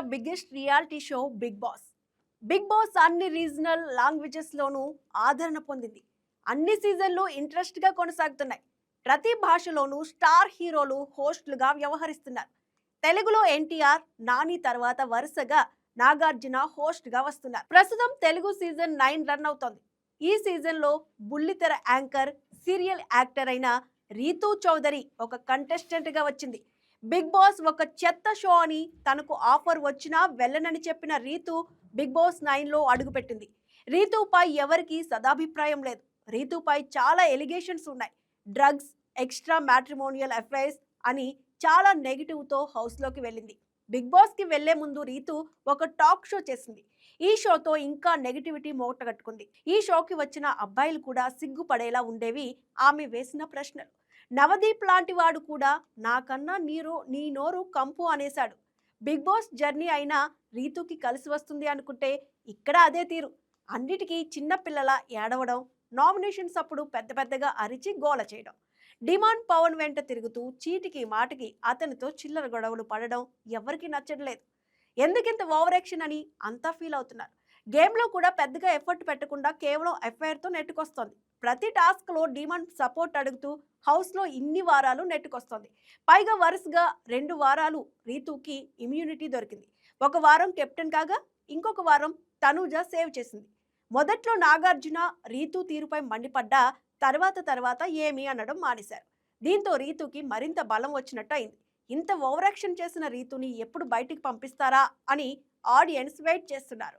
Biggest reality show Big Boss Big Boss అన్ని regional లాంగ్వేజెస్లోనూ ఆదరణ పొందింది. అన్ని సీజన్లు ఇంట్రెస్ట్గా కొనసాగుతున్నాయి. ప్రతి భాషలోనూ స్టార్ హీరోలు హోస్టులుగా వ్యవహరిస్తున్నారు. తెలుగులో ఎన్టీఆర్ నాని తర్వాత వరుసగా నాగార్జున హోస్ట్గా వస్తున్నారు. ప్రస్తుతం తెలుగు సీజన్ నైన్ రన్ అవుతోంది. ఈ సీజన్లో బుల్లితెర యాంకర్ సీరియల్ యాక్టర్ అయిన రీతూ చౌదరి ఒక కంటెస్టెంట్గా వచ్చింది. బిగ్ బాస్ ఒక చెత్త షో అని తనకు ఆఫర్ వచ్చినా వెళ్ళనని చెప్పిన రీతు బిగ్ బాస్ నైన్లో అడుగుపెట్టింది. రీతుపై ఎవరికి సదాభిప్రాయం లేదు. రీతుపై చాలా ఎలిగేషన్స్ ఉన్నాయి. డ్రగ్స్ ఎక్స్ట్రా మ్యాట్రిమోనియల్ అఫైర్స్ అని చాలా నెగిటివ్తో హౌస్లోకి వెళ్ళింది. బిగ్ బాస్కి వెళ్ళే ముందు రీతు ఒక టాక్ షో చేసింది. ఈ షోతో ఇంకా నెగిటివిటీ మూటగట్టుకుంది. ఈ షోకి వచ్చిన అబ్బాయిలు కూడా సిగ్గుపడేలా ఉండేవి ఆమె వేసిన ప్రశ్నలు. నవదీప్ లాంటి వాడు కూడా నాకన్నా నీరు నీ నోరు కంపు అనేశాడు. బిగ్ బాస్ జర్నీ అయినా రీతుకి కలిసి వస్తుంది అనుకుంటే ఇక్కడ అదే తీరు. అన్నిటికీ చిన్నపిల్లల ఏడవడం నామినేషన్స్ అప్పుడు పెద్ద పెద్దగా అరిచి గోల చేయడం. డిమాండ్ పవన్ వెంట తిరుగుతూ చీటికి మాటికి అతనితో చిల్లర గొడవలు పడడం ఎవరికీ నచ్చట్లేదు. ఎందుకింత ఓవరాక్షన్ అని అంతా ఫీల్ అవుతున్నారు. గేమ్లో కూడా పెద్దగా ఎఫర్ట్ పెట్టకుండా కేవలం ఎఫ్ఐఆర్తో నెట్టుకొస్తోంది. ప్రతి టాస్క్లో డిమాండ్ సపోర్ట్ అడుగుతూ హౌస్లో ఇన్ని వారాలు నెట్టుకొస్తోంది. పైగా వరుసగా రెండు వారాలు రీతుకి ఇమ్యూనిటీ దొరికింది. ఒక వారం కెప్టెన్ కాగా ఇంకొక వారం తనూజ సేవ్ చేసింది. మొదట్లో నాగార్జున రీతు తీరుపై మండిపడ్డా తర్వాత తర్వాత ఏమి అనడం మానేశారు. దీంతో రీతుకి మరింత బలం వచ్చినట్టు అయింది ఇంత ఓవరాక్షన్ చేసిన రీతుని ఎప్పుడు బయటికి పంపిస్తారా అని ఆడియన్స్ వెయిట్ చేస్తున్నారు.